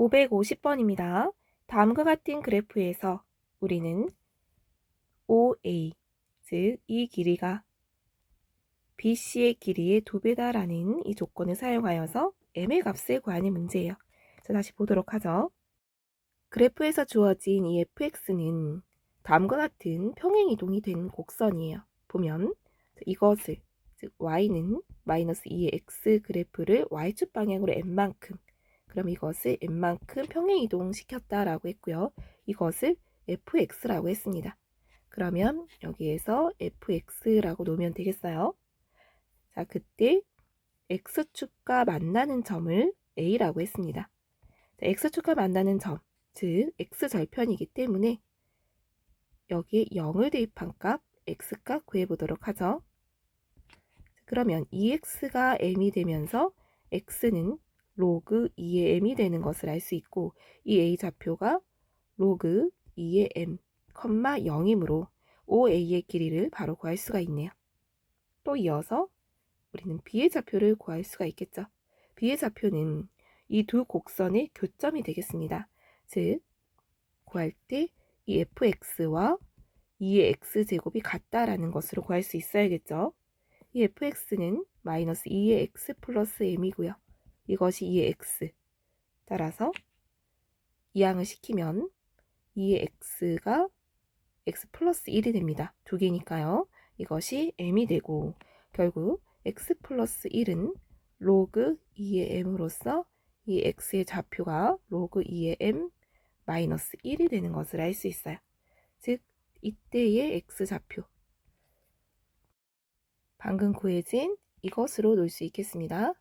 550번입니다. 다음과 같은 그래프에서 우리는 OA, 즉 이 길이가 BC의 길이의 두 배다라는 이 조건을 사용하여서 M의 값을 구하는 문제예요. 자, 다시 보도록 하죠. 그래프에서 주어진 이 fx는 다음과 같은 평행 이동이 된 곡선이에요. 보면 이것을 즉 y는 마이너스 2의 x 그래프를 y축 방향으로 n만큼 그럼 이것을 n만큼 평행 이동 시켰다라고 했고요. 이것을 fx라고 했습니다. 그러면 여기에서 fx라고 놓으면 되겠어요. 자, 그때 x축과 만나는 점을 a라고 했습니다. 자, x축과 만나는 점, 즉 x절편이기 때문에 여기에 0을 대입한 값 x값 구해보도록 하죠. 그러면 2x가 m이 되면서 x는 로그 2의 m이 되는 것을 알 수 있고 이 a 좌표가 로그 2의 m, 0이므로 OA의 길이를 바로 구할 수가 있네요. 또 이어서 우리는 b의 좌표를 구할 수가 있겠죠. b의 좌표는 이 두 곡선의 교점이 되겠습니다. 즉, 구할 때 이 fx와 2의 x제곱이 같다라는 것으로 구할 수 있어야겠죠. 이 fx는 마이너스 2의 x 플러스 m이고요. 이것이 2의 x. 따라서 이항을 시키면 2의 x가 x 플러스 1이 됩니다. 두 개니까요. 이것이 m이 되고 결국 x 플러스 1은 로그 2의 m으로서 이 x의 좌표가 로그 2의 m 마이너스 1이 되는 것을 알 수 있어요. 즉 이때의 x 좌표 방금 구해진 이것으로 놓을 수 있겠습니다.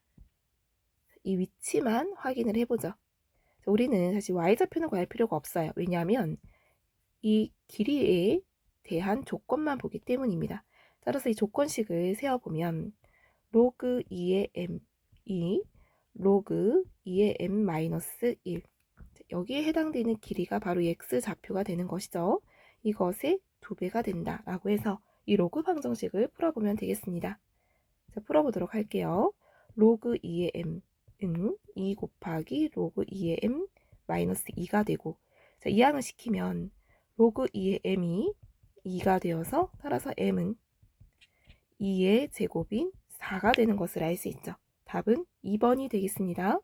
이 위치만 확인을 해보죠. 우리는 사실 y좌표는 구할 필요가 없어요. 왜냐하면 이 길이에 대한 조건만 보기 때문입니다. 따라서 이 조건식을 세어보면 로그 2의 m이 로그 2의 m 마이너스 1 여기에 해당되는 길이가 바로 x 좌표가 되는 것이죠. 이것의 두 배가 된다 라고 해서 이 로그 방정식을 풀어보면 되겠습니다. 자, 풀어보도록 할게요. 로그 2의 m 은 2 곱하기 로그 2의 m 마이너스 2가 되고 자, 이항을 시키면 로그 2의 m이 2가 되어서 따라서 m은 2의 제곱인 4가 되는 것을 알 수 있죠. 답은 2번이 되겠습니다.